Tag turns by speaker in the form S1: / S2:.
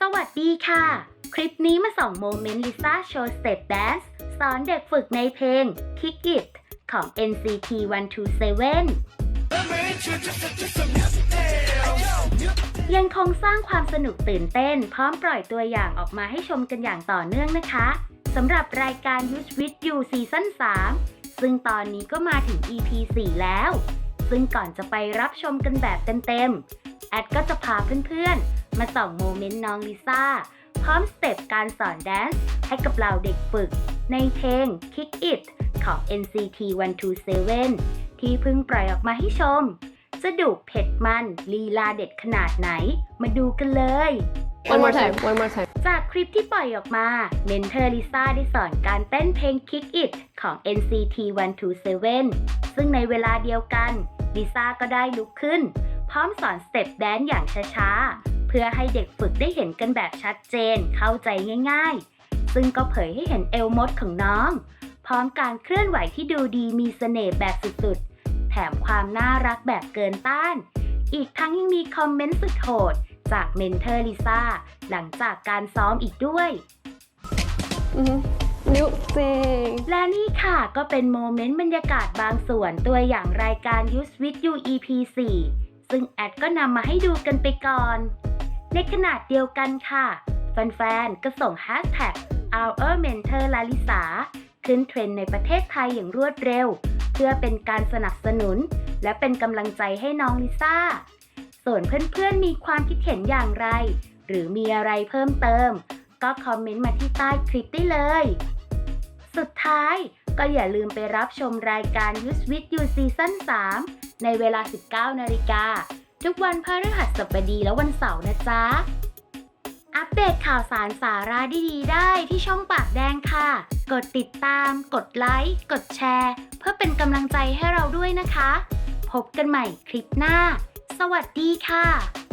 S1: สวัสดีค่ะ คลิปนี้มาส่องโมเมนต์ลิซ่าโชว์สเต็ปแดนซ์สอนเด็กฝึกในเพลง Kick It ของ NCT 127 ยังคงสร้างความสนุกตื่นเต้น พร้อมปล่อยตัวอย่างออกมาให้ชมกันอย่างต่อเนื่องนะคะสำหรับรายการ Use with You ซีซั่น3ซึ่งตอนนี้ก็มาถึง EP 4 แล้ว ซึ่งก่อนจะไปรับชมกันแบบเต็มๆแอดก็จะพาเพื่อนๆ มาส่องโมเมนต์น้องลิซ่า พร้อมสเต็ปการสอนแดนซ์ให้กับเราเด็กฝึก ในเพลง Kick It ของ NCT 127 ที่เพิ่งปล่อยออกมาให้ชม จะดุเผ็ดมันลีลาเด็ดขนาดไหน มาดูกันเลย
S2: One more time, one more time.
S1: จากคลิปที่ปล่อยออกมา เมนเทอร์ลิซ่าได้สอนการเต้นเพลง Kick It ของ NCT 127 ซึ่งในเวลาเดียวกันลิซ่าก็ได้ลุกขึ้น พร้อมสอนสเต็ปแดนซ์อย่างช้าๆ เพื่อให้เด็กฝึกได้เห็นกันแบบชัดเจนเข้าใจง่าย ๆ ซึ่งก็เผยให้เห็นเอวมดของน้อง พร้อมการเคลื่อนไหวที่ดูดีมีเสน่ห์แบบสุดๆ แถมความน่ารักแบบเกินต้าน อีกทั้งยังมีคอมเมนต์สุดโหดจากเมนเทอร์ลิซ่าหลังจากการซ้อมอีกด้วย
S2: Mm-hmm. นิ้วเจง
S1: และนี่ค่ะก็เป็นโมเมนต์บรรยากาศบางส่วนตัวอย่างรายการ Use with You EP 4ซึ่งแอดก็นำมาให้ดูกันไปก่อน ในขนาดเดียวกันค่ะ แฟนๆ ก็ส่ง Hashtag Our Mentor Lalisa ขึ้นเทรนด์ในประเทศไทยอย่างรวดเร็ว เพื่อเป็นการสนับสนุน และเป็นกำลังใจให้น้องลิซ่า ส่วนเพื่อนๆ มีความคิดเห็นอย่างไร หรือมีอะไรเพิ่มเติม ก็คอมเมนต์มาที่ใต้คลิปได้เลย สุดท้ายก็อย่าลืมไปรับชมรายการ Use with You ซีซั่น3ในเวลา 19นาฬิกา ทุกวันพฤหัสบดีและวันเสาร์นะจ๊ะ อัปเดตข่าวสารสาระดีๆ ได้ที่ช่องปากแดงค่ะ กดติดตาม กดไลค์ กดแชร์ เพื่อเป็นกำลังใจให้เราด้วยนะคะ พบกันใหม่คลิปหน้า สวัสดีค่ะ